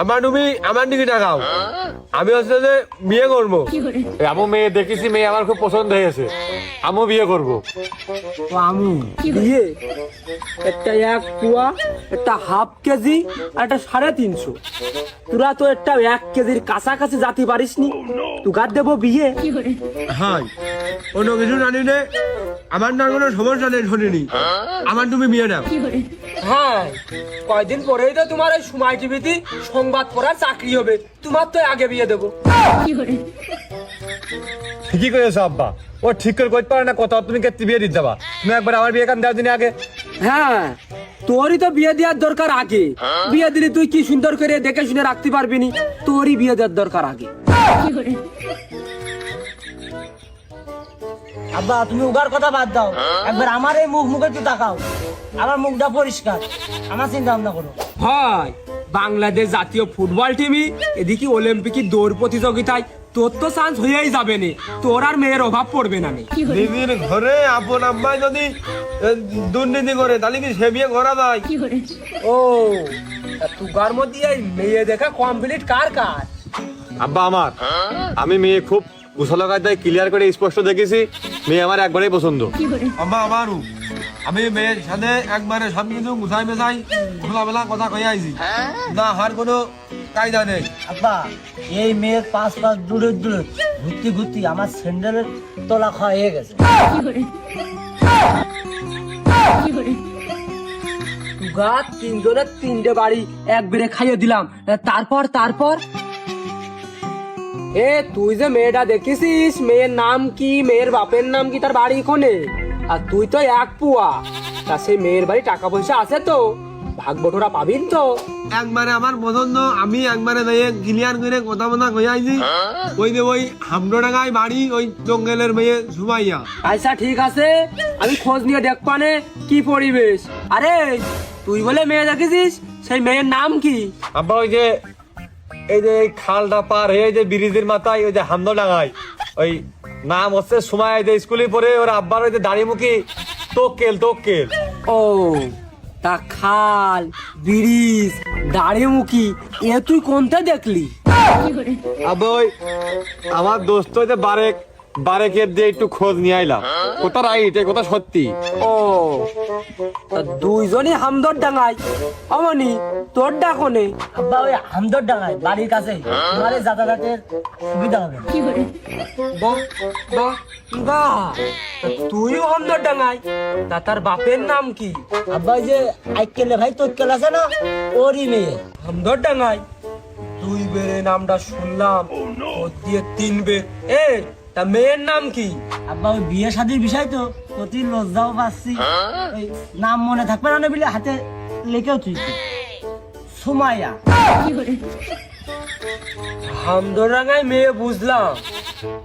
আমার তুমি আমার দিকে টাকাও আমি হচ্ছে যে বিয়ে করব। এই আমু মেয়ে দেখেছি মেয়ে আমার খুব পছন্দ হয়েছে আমু বিয়ে করব। আমি বিয়ে? একটা এক পোয়া একটা হাফ কেজি আর একটা সাড়ে তিনশো। তোরা তো একটা এক কেজির কাছাকাছি জাতি পারিসনি। তুগার দেবো বিয়ে। হ্যাঁ অন্য কিছু জানি নে। আমার না কোনো সমস্যা নেই শুনিনি। আমার তুমি বিয়ে নাও। হ্যাঁ কয়দিন পরেই তো তোমার এই সময় টিভিতে সংবাদ পড়ার চাকরি হবে। তোমার তো আগে বিয়ে দেবো। ঠিকই করেছ আব্বা। ও ঠিক করে করতে পারে না কথা তুমি কে বিয়ে দিতে যাবা। তুমি একবার আমার বিয়ে কান দেওয়ার দিন আগে। হ্যাঁ তোরই তো বিয়ে দেওয়ার দরকার আগে। বিয়ে দিলে তুই কি সুন্দর করে দেখে শুনে রাখতে পারবি নি? তোরই বিয়ে দেওয়ার দরকার আগে। আব্বা তুমি উগার কথা বাদ দাও। একবার আমার এই মুখ মুখে একটু তাকাও। আমার মুখটা পরিষ্কার। আমার চিন্তা ভাবনা করো। হয় বাংলাদেশ জাতীয় ফুটবল টিমই এদিকে অলিম্পিক দৌড় প্রতিযোগিতায় তোর তো চান্স হয়েই যাবে নে। তোর আর মেয়ের অভাব পড়বে না দিদির ঘরে আপন আম্মাই যদি দুর্নীতি করে তাহলে কি সে বিয়ে করা যায়? ও তা তুগার মধ্যে এই মেয়ে দেখা কমপ্লিট কার কার? আব্বা আমার আমি মেয়ে খুব গুছালো কায়দায় ক্লিয়ার করে স্পষ্ট দেখেছি। মেয়ে আমার একবারেই পছন্দ। আম্মা আমারও। আমি মেয়ের সাথে একবারে সব কিছু গুছাই খোলামেলা কথা কয়ে আইছি। না হার কোনো কায়দা নেই। আব্বা এই মেয়ের পাঁচ পাঁচ দূরে দূরে ঘুরতে ঘুরতে আমার স্যান্ডেলের তলা খাওয়া হয়ে গেছে। তিনজনের তিনটে বাড়ি এক বেড়ে খাইয়ে দিলাম। তারপর তারপর? এ তুই যে মেয়েটা দেখেছিস মেয়ের নাম কি মেয়ের বাপের নাম কি তার বাড়ি কোনে আর তুই তো এক পুয়া। তা সেই মেয়ের বাড়ি টাকা পয়সা আছে তো ভাগ বটোরা পাবিন তো। একবারে আমার পছন্দ আমি একবারে মেয়ে ক্লিয়ার করে কথা বথা কয়ে আইছি। ওই যে ওই হামডোডাঙ্গায় বাড়ি ওই জঙ্গলের মেয়ে সুমাইয়া আচ্ছা ঠিক আছে। আমি খোঁজ নিয়ে দেখবানে কি পরিবেশ। আরে তুই বলে মেয়ে দেখেছিস সেই মেয়ের নাম কি? আব্বা ওই যে এই যে এই খালটা পার হয়ে যে ব্রিজের মাথায় ওই যে হামদ ডাঙায় ওই নাম হচ্ছে সময় যে স্কুলে পড়ে ওর আব্বার ওই যে দাড়িমুখী তোকেল তোকেল ও তা খাল ব্রিজ দাড়িমুখী এ তুই কোনটা দেখলি? আবই আমার দোস্ত যে বারেক। বারেকের দিয়ে একটু খোঁজ নিয়ে আইলাম। কোথা রাইট এই কথা সত্যি। ও। তা দুইজনই হামদর ডাঙাই। অমনি তোর ডাকনে। আব্বা ওই হামদর ডাঙায় বাড়ির কাছে। তোমার এই যাতায়াতের সুবিধা হবে। বাহ, বাহ, বাহ। তা তুইও হামদর ডাঙাই। তা তার বাপের নাম কি? আব্বা যে আইকেলে ভাই তোর আছে না? ওরই মেয়ে। হামদর ডাঙাই। দুই বেড়ে নামটা শুনলাম। ওর দিয়ে তিন বের এ তা মেয়ের নাম কি? আব্বা ওই বিয়ে শাদির বিষয় তো অতি লজ্জাও পাচ্ছি। ওই নাম মনে থাকবে না বলে হাতে লেখেও তুই। সুমাইয়া। হামদরাঙ্গায় মেয়ে বুঝলাম।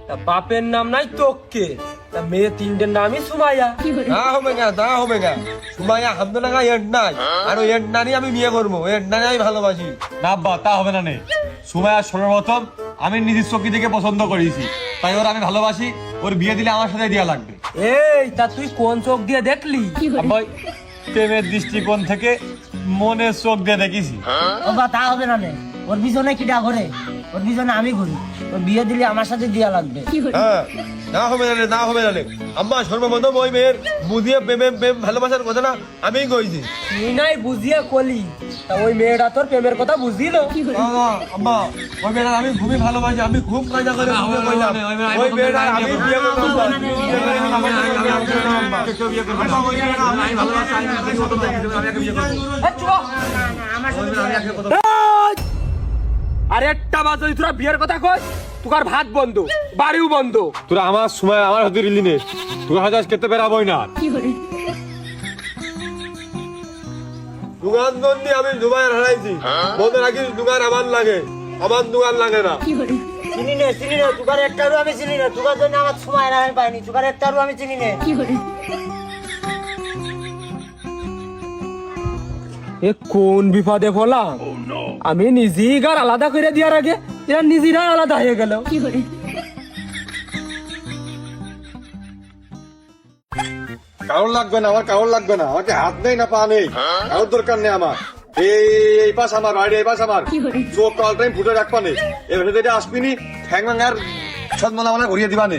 তা বাপের নাম নাই তোকে তা মেয়ে তিনটের নামই সুমাইয়া। তা হবে না তা হবে না সুমাইয়া হামডোডাঙ্গা এড নাই। আর ওই এড নারই আমি বিয়ে করব। এড নারী আমি ভালোবাসি। না আব্বা তা হবে না নে। সময় আর সর্বপ্রথম আমি নিজের চোখি থেকে পছন্দ করেছি তাই ওর আমি ভালোবাসি ওর বিয়ে দিলে আমার সাথে দেওয়া লাগবে। এই তা তুই কোন চোখ দিয়ে দেখলি? ওই প্রেমের দৃষ্টিকোণ থেকে মনের চোখ দিয়ে দেখেছি। তা হবে না নে। ওর পিছনে কিটা ঘরে? ওর পিছনে আমি ঘুরি। ওর বিয়ে দিলে আমার সাথে দেওয়া লাগবে। হ্যাঁ না হবে না না হবে না। আম্মা সর্বপ্রথম ওই মেয়ের বুঝিয়ে প্রেমে প্রেম ভালোবাসার কথা না আমিই কইছি। তুই নাই বুঝিয়ে কলি। তা ওই মেয়েটা তোর প্রেমের কথা বুঝিল? আম্মা ওই মেয়েটা আমি খুবই ভালোবাসি আমি খুব কাজা করে ওই মেয়েটা আমি বিয়ে করব আরে একটা বাজ যদি তোরা বিয়ের কথা কই তোর ভাত বন্ধ বাড়িও বন্ধ। তোরা আমার সময় আমার হাতে রিলি নে তোর হাতে আজ খেতে বেরাবই না। আমি দুবার হারাইছি। বলতে রাখিস দোকান আমার লাগে। আমার দোকান লাগে না। চিনি নে চিনি নে তুকার একটারও আমি চিনি নে। তুকার জন্য আমার সময় না আমি পাইনি। তুকার একটারও আমি চিনি নে। এ কোন বিপদে পড়লাম? আমি নিজেই গার আলাদা করে দেওয়ার আগে এরা নিজেরাই আলাদা হয়ে গেল। কারোর লাগবে না আমার কারোর লাগবে না। আমাকে হাত নেই না পা নেই। কারোর দরকার নেই আমার। এই এই পাশ আমার বাইরে এই পাশ আমার। চোখ কল টাইম ফুটে রাখবানে। এবার যদি আসবিনি ঠ্যাং আর মনে মনে ঘুরিয়ে দিবানে।